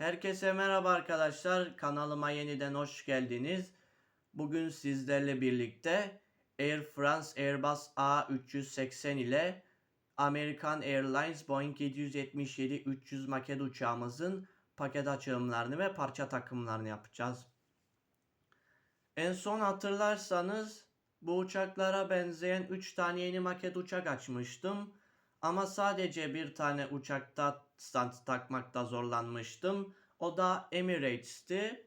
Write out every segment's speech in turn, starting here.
Herkese merhaba arkadaşlar. Kanalıma yeniden hoş geldiniz. Bugün sizlerle birlikte Air France Airbus A380 ile American Airlines Boeing 777-300 maket uçağımızın paket açılımlarını ve parça takımlarını yapacağız. En son hatırlarsanız bu uçaklara benzeyen 3 tane yeni maket uçak açmıştım. Ama sadece bir tane uçakta stand takmakta zorlanmıştım. O da Emirates'ti.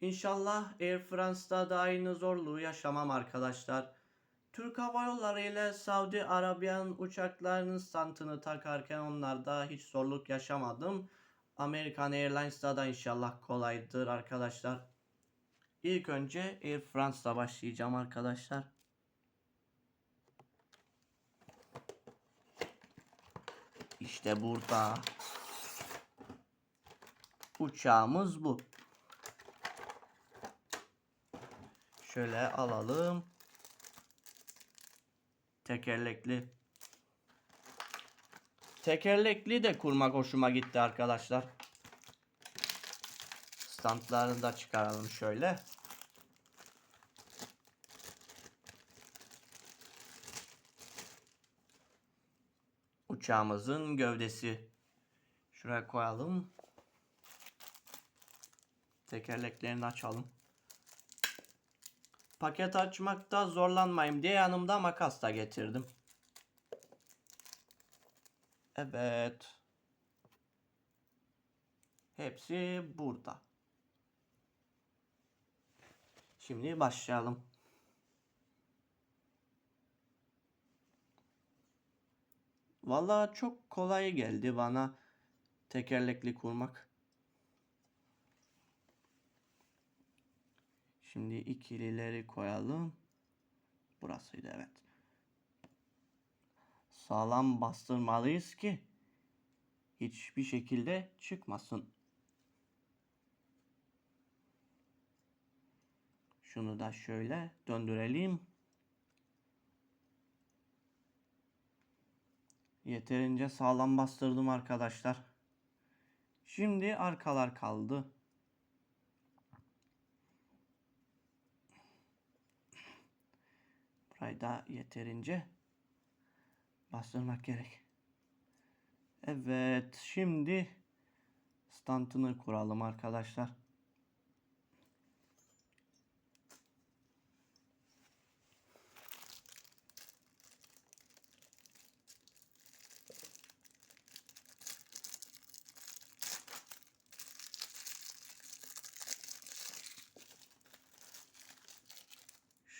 İnşallah Air France'da da aynı zorluğu yaşamam arkadaşlar. Türk Hava Yolları ile Saudi Arabiyan uçaklarının standını takarken onlarda hiç zorluk yaşamadım. American Airlines'da da inşallah kolaydır arkadaşlar. İlk önce Air France'da başlayacağım arkadaşlar. İşte burada. Uçağımız bu. Şöyle alalım. Tekerlekli. Tekerlekli de kurmak hoşuma gitti arkadaşlar. Standlarını da çıkaralım şöyle. Uçağımızın gövdesi. Şuraya koyalım. Tekerleklerini açalım. Paket açmakta zorlanmayayım diye yanımda makas da getirdim. Evet. Hepsi burada. Şimdi başlayalım. Vallahi çok kolay geldi bana tekerlekli kurmak. Şimdi ikilileri koyalım. Burasıydı evet. Sağlam bastırmalıyız ki hiçbir şekilde çıkmasın. Şunu da şöyle döndürelim. Yeterince sağlam bastırdım arkadaşlar. Şimdi arkalar kaldı. Burayı da yeterince bastırmak gerek. Evet, şimdi stantını kuralım arkadaşlar.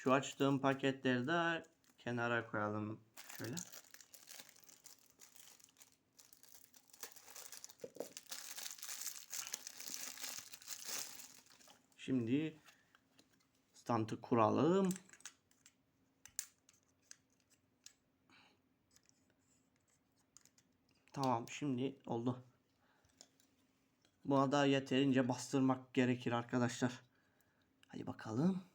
Şu açtığım paketleri de kenara koyalım şöyle. Şimdi standı kuralım. Tamam şimdi oldu. Buna da yeterince bastırmak gerekir arkadaşlar. Hadi bakalım.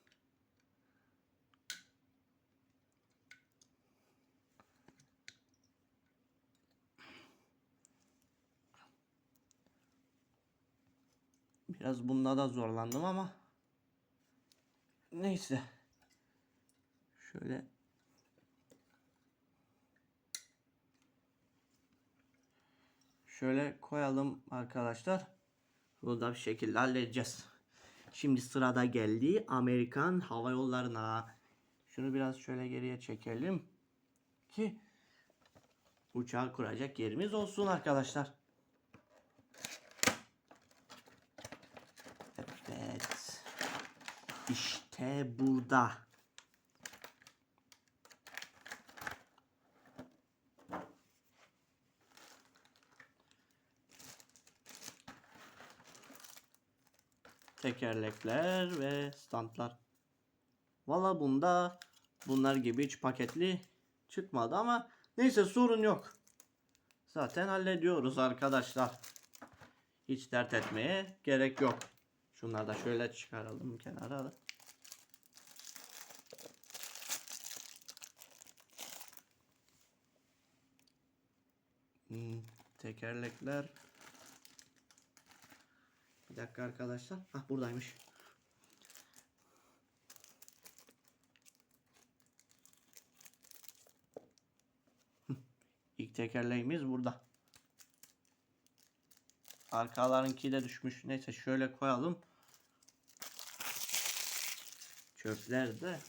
Biraz bunda da zorlandım ama neyse. Şöyle Şöyle koyalım arkadaşlar. Bunu da bir şekilde halledeceğiz. Şimdi sırada geldi Amerikan Hava Yolları'na. Şunu biraz şöyle geriye çekelim ki uçağı kuracak yerimiz olsun arkadaşlar. Evet. İşte burada. Tekerlekler ve standlar. Valla bunda bunlar gibi hiç paketli çıkmadı ama neyse sorun yok. Zaten hallediyoruz arkadaşlar. Hiç dert etmeye gerek yok. Şunları da şöyle çıkaralım kenara da. Hmm, tekerlekler Bir dakika arkadaşlar. Hah buradaymış. İlk tekerleğimiz burada. Arkalarınki de düşmüş. Neyse şöyle koyalım. Çöpler de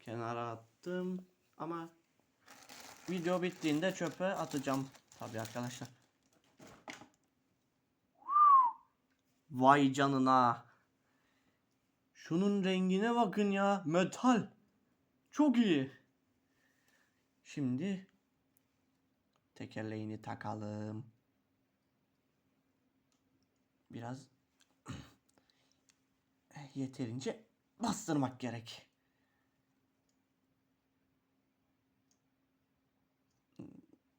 kenara attım. Ama video bittiğinde çöpe atacağım. Tabii arkadaşlar. Vay canına. Şunun rengine bakın ya. Metal. Çok iyi. Şimdi tekerleğini takalım. Biraz yeterince bastırmak gerek.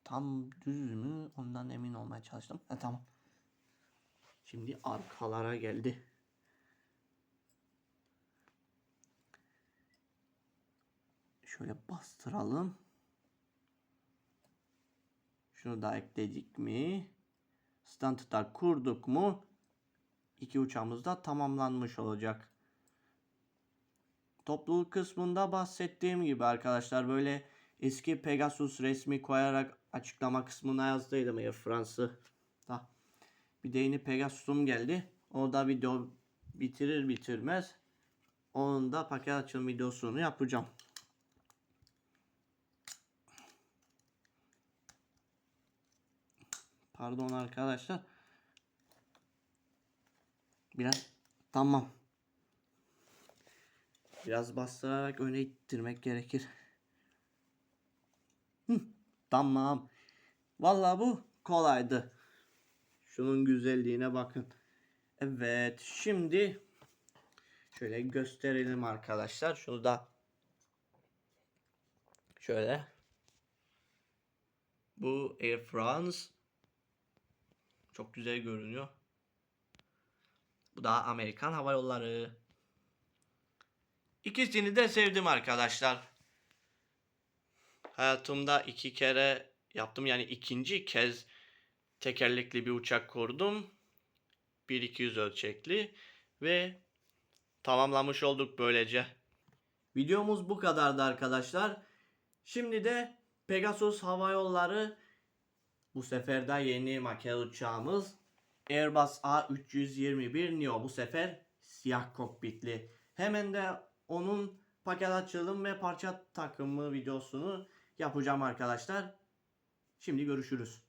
Tam düz mü? Ondan emin olmaya çalıştım. Ha, tamam. Şimdi arkalara geldi. Şöyle bastıralım. Şunu da ekledik mi? Standı da kurduk mu? İki uçağımız da tamamlanmış olacak. Topluluk kısmında bahsettiğim gibi arkadaşlar böyle eski Pegasus resmi koyarak açıklama kısmına yazdıydım Air France'ı. Da. Bir de yeni Pegasus'um geldi. O da video bitirir bitirmez. Onun da paket açılım videosunu yapacağım. Pardon arkadaşlar. Biraz tamam. Biraz bastırarak öne ittirmek gerekir. Hı, tamam. Vallahi bu kolaydı. Şunun güzelliğine bakın. Evet, şimdi şöyle gösterelim arkadaşlar. Şunu da şöyle bu Air France çok güzel görünüyor. Bu da Amerikan Hava Yolları. İkisini de sevdim arkadaşlar. Hayatımda iki kere yaptım. Yani ikinci kez tekerlekli bir uçak kurdum. 1-200 ölçekli ve tamamlamış olduk böylece. Videomuz bu kadardı arkadaşlar. Şimdi de Pegasus Hava Yolları bu sefer de yeni maket uçağımız Airbus A321 Neo bu sefer siyah kokpitli. Hemen de onun paket açılım ve parça takımı videosunu yapacağım arkadaşlar. Şimdi görüşürüz.